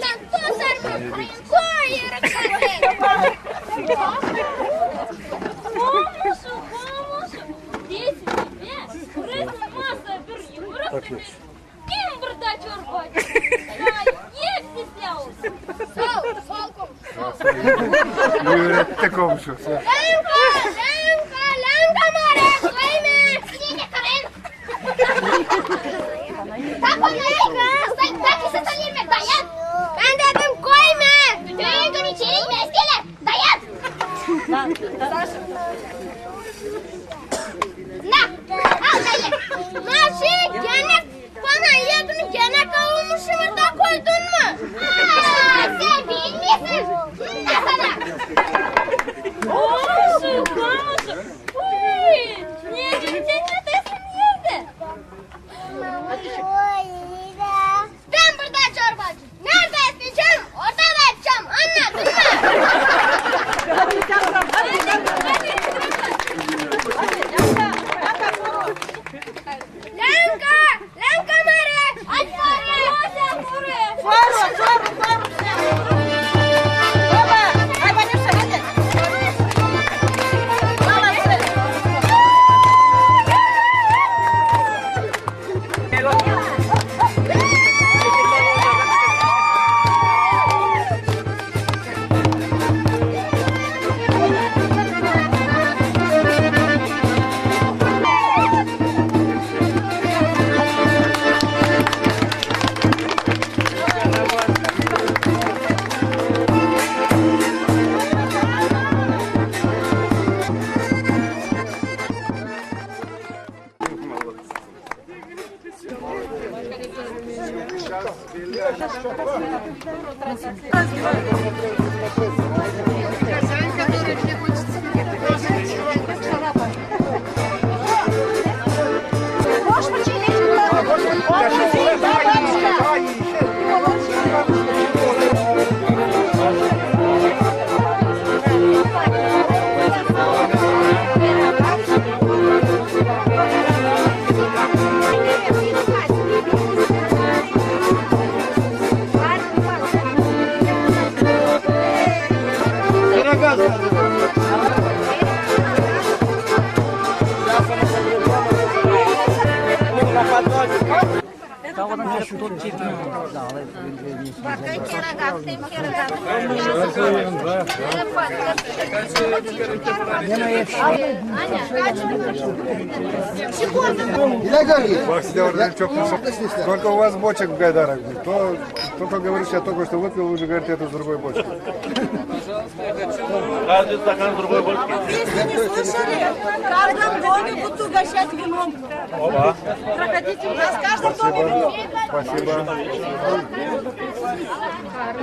Lan dostlar koyarım Помощу, помощу. Здесь тебе крыса масса bir yumruk gibi. Kim burada çorba? Ya ye стеснялся. Sağ ol, sağ ol komşu. Thank you. Çok Сколько у вас бочек в Гайдарах? То, только говоришь, я только что выпил, вы уже говорите, это с другой бочки. Каждый стакан другой водки. Если не слышали, в каждом доме будут угощать вином. Проходите у нас в каждом доме вино. Спасибо.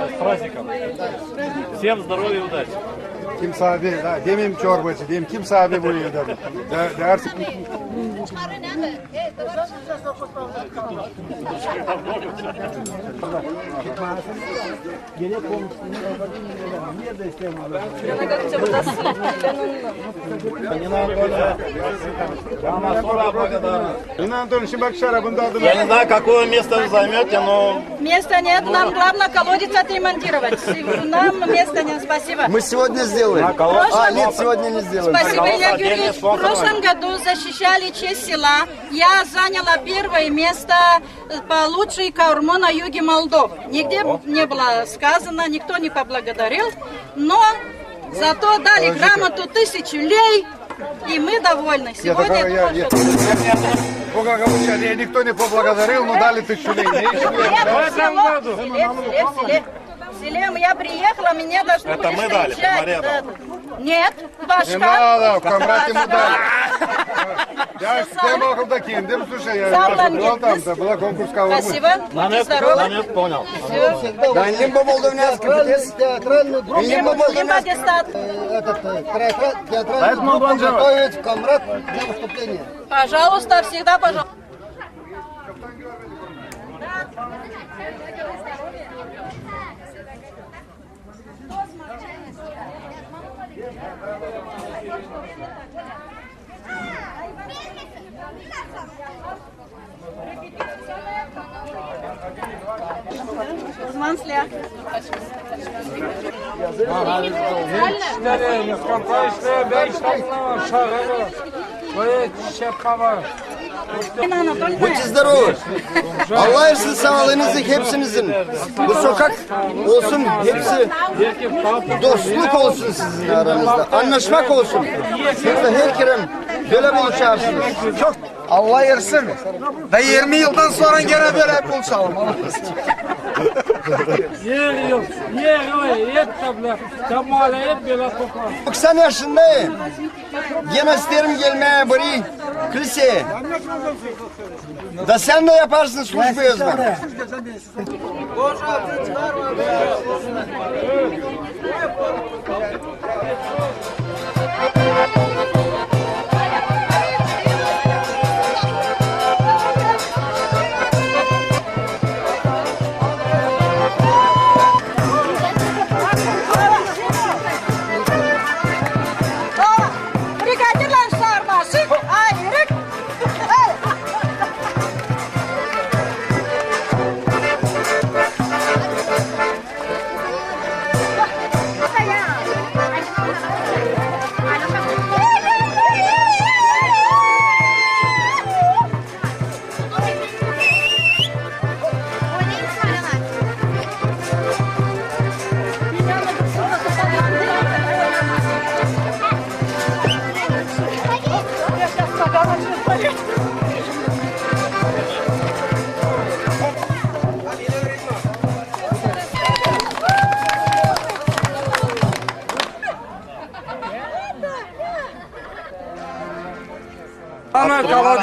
С праздником. Всем здоровья и удачи. Kimse abi, da, demeyeyim çorbacı, diyeyim kimse abi bu yılda. De, dersin. Инна Антонович, şimdi bak şarabın tadına. Я не знаю, какое место вы займете, но Места нет, нам главное колодец отремонтировать. Нам места нет, спасибо. Мы сегодня сделаем. А, нет, сегодня не сделаем. Спасибо, Илья Юрьевич. В прошлом году защищали честь села. Я заняла первое место по лучшей каурму на юге Молдовы. Нигде не было сказано, никто не поблагодарил. Но зато дали грамоту тысячу лей, и мы довольны. Сегодня я я, думаю, я. Бога никто не поблагодарил, но дали тысячу лей. В селе, в селе я приехала, мне должны Это были мы дали, встречать. Мария Да, да. Нет, Не башка. надо, в Камрате ему дали. Я с тем около киндем, слушай, я Сам я был там, да, была конкурс каурмы. Спасибо, будьте здоровы. намек понял. Все. Да, либо молдавянский путес, театральную группу, либо Либо молдавянский. дистат. этот, э, театра- театральную группу готовить в Камрад для выступления. Пожалуйста, всегда пожалуйста. Мансля. Будьте здоровы. Allah sizin sağlığınızı hepsinizin. Bu sokak olsun hepsi dostluk olsun sizin aranızda. Anlaşmak olsun. Burada her kerem böyle buluşarsınız. Çok Allah yersin. Ben 20 yıldan sonra gene böyle kol çalım. Allah Yer yok. Yer yok. Yet tabla. Tamale hep böyle toplar. 90 yaşındayım. Yemez isterim gelmeye bari. Kilise. Da sen de yaparsın slujbu yazmak.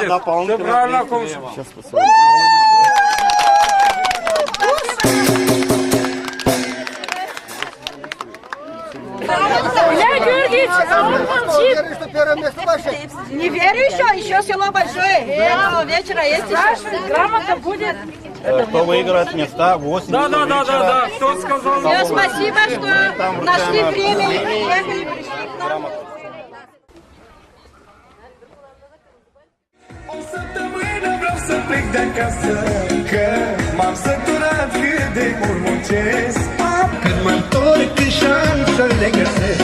Колодец. Ты правильно кончил. Веришь, что первое место ваше? Не верю еще, еще село большое. Этого вечера есть еще. Грамота будет. Кто выиграет места 8 Да, да, да, да, да. Кто сказал? Все, спасибо, что нашли время и приехали, пришли de acasă Că m-am săturat cât de mult muncesc. Când mă întorc în șansă le găsesc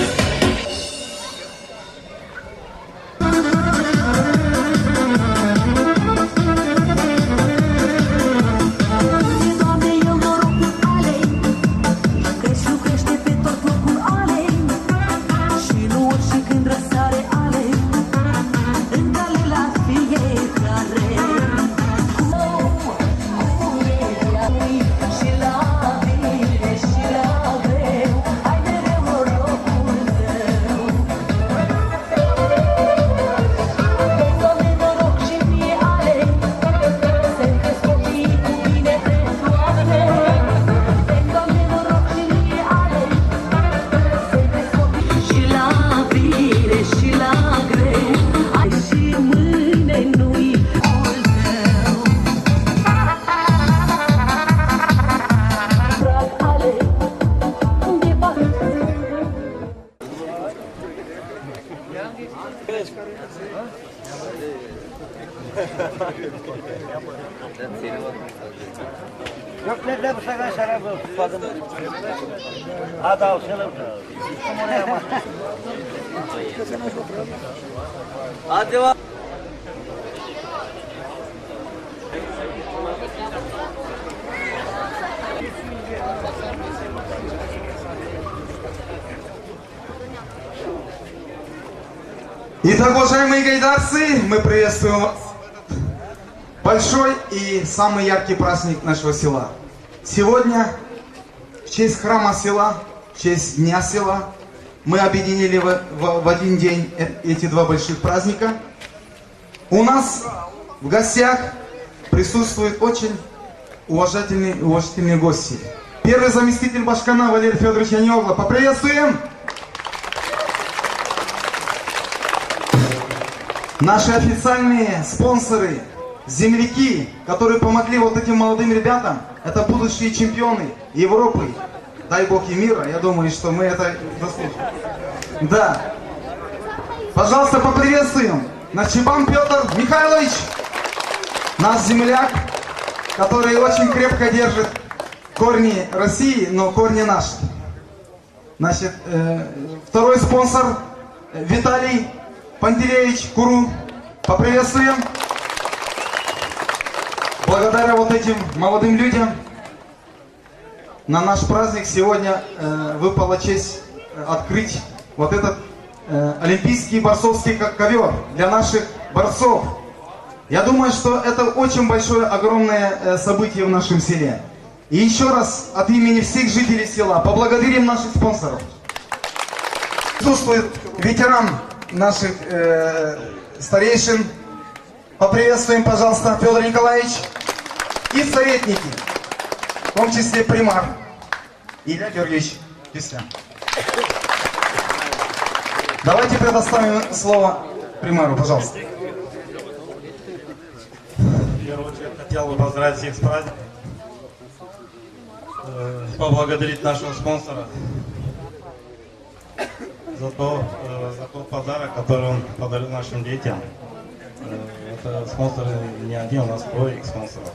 Итак, уважаемые гайдарцы, мы приветствуем большой и самый яркий праздник нашего села. Сегодня в честь храма села, в честь Дня села мы объединили в, в- в один день э- эти два больших праздника. У нас в гостях присутствуют очень уважательные, уважительные гости. Первый заместитель Башкана Валерий Федорович Яньогла. Поприветствуем! Наши официальные спонсоры, земляки, которые помогли вот этим молодым ребятам, это будущие чемпионы Европы, дай бог и мира, я думаю, что мы это заслужим. Да. Пожалуйста, поприветствуем Начибан Петр Михайлович, наш земляк, который очень крепко держит корни России, но корни наши. Значит, э, второй спонсор э, Виталий Пантелеевич Куру. Поприветствуем. Благодаря вот этим молодым людям на наш праздник сегодня э, выпала честь э, открыть вот этот э, олимпийский борцовский ко- ковер для наших борцов. Я думаю, что это очень большое, огромное э, событие в нашем селе. И еще раз от имени всех жителей села поблагодарим наших спонсоров. Присутствует ветеран наших э, старейшин. Поприветствуем, пожалуйста, Федор Николаевич. И советники, в том числе примар Илья Георгиевич Кислян. Давайте предоставим слово примару, пожалуйста. В первую очередь хотел бы поздравить всех с праздником. Э, Поблагодарить нашего спонсора за, то, э, за тот подарок, который он подарил нашим детям. Это спонсор не один, у нас трое их спонсоров.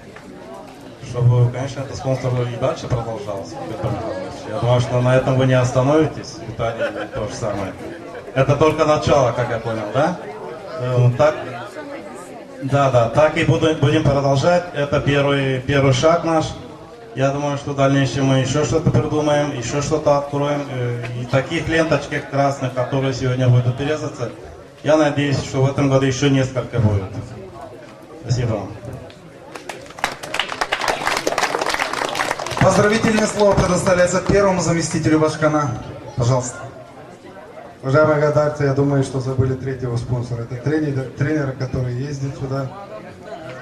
Чтобы, конечно, это спонсор и дальше продолжался. Я думаю, что на этом вы не остановитесь, Виталий, то же самое. Это только начало, как я понял, да? Э, Так, да, да, так и буду- будем продолжать. Это первый, первый шаг наш. Я думаю, что в дальнейшем мы еще что-то придумаем, еще что-то откроем. Э, И таких ленточек красных, которые сегодня будут резаться, я надеюсь, что в этом году еще несколько будет. Спасибо. Поздравительное слово предоставляется первому заместителю Башкана. Пожалуйста. Уважаемые гадарцы, я думаю, что забыли третьего спонсора. Это тренер, тренер который ездит сюда.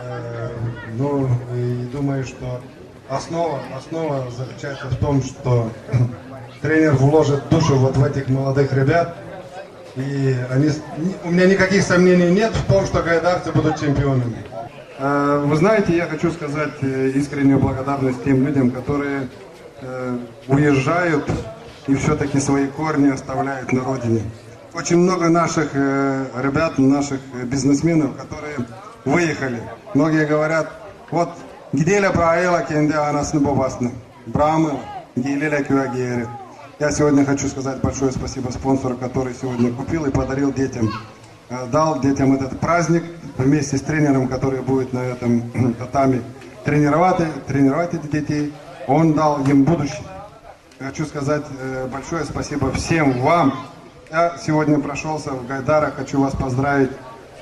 Э, Ну, и думаю, что основа, основа заключается в том, что тренер вложит душу вот в этих молодых ребят. И они, у меня никаких сомнений нет в том, что гайдарцы будут чемпионами. Э, Вы знаете, я хочу сказать э, искреннюю благодарность тем людям, которые э, уезжают и все-таки свои корни оставляют на родине. Очень много наших ребят, наших бизнесменов, которые выехали. Многие говорят, вот гиделя праила кенде анасны бобасны, брамы, гиделя кюагери. Я сегодня хочу сказать большое спасибо спонсору, который сегодня купил и подарил детям дал детям этот праздник вместе с тренером, который будет на этом татами тренировать, тренировать этих детей. Он дал им будущее. Хочу сказать э, большое спасибо всем вам. Я сегодня прошелся в Гайдарах, хочу вас поздравить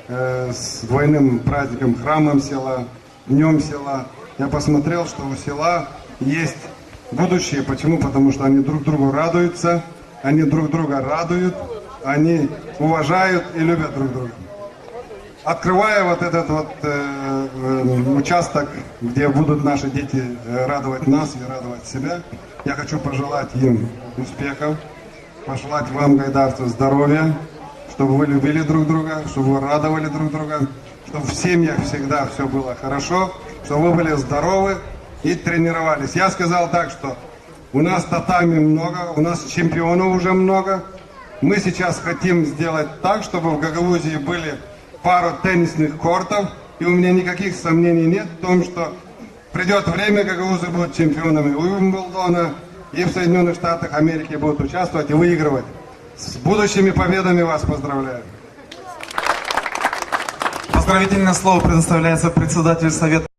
э, с двойным праздником, храмом села, днем села. Я посмотрел, что у села есть будущее. Почему? Потому что они друг другу радуются, они друг друга радуют, они уважают и любят друг друга. Открывая вот этот вот э, э, участок, где будут наши дети э, радовать нас и радовать себя, я хочу пожелать им успехов, пожелать вам, гайдарцев, здоровья, чтобы вы любили друг друга, чтобы вы радовали друг друга, чтобы в семьях всегда все было хорошо, чтобы вы были здоровы и тренировались. Я сказал так, что у нас татами много, у нас чемпионов уже много. Мы сейчас хотим сделать так, чтобы в Гагаузии были пару теннисных кортов, и у меня никаких сомнений нет в том, что придет время, гагаузы будут чемпионами Уимблдона, и в Соединенных Штатах Америки будут участвовать и выигрывать. С будущими победами вас поздравляю. Поздравительное слово предоставляется председателю Совета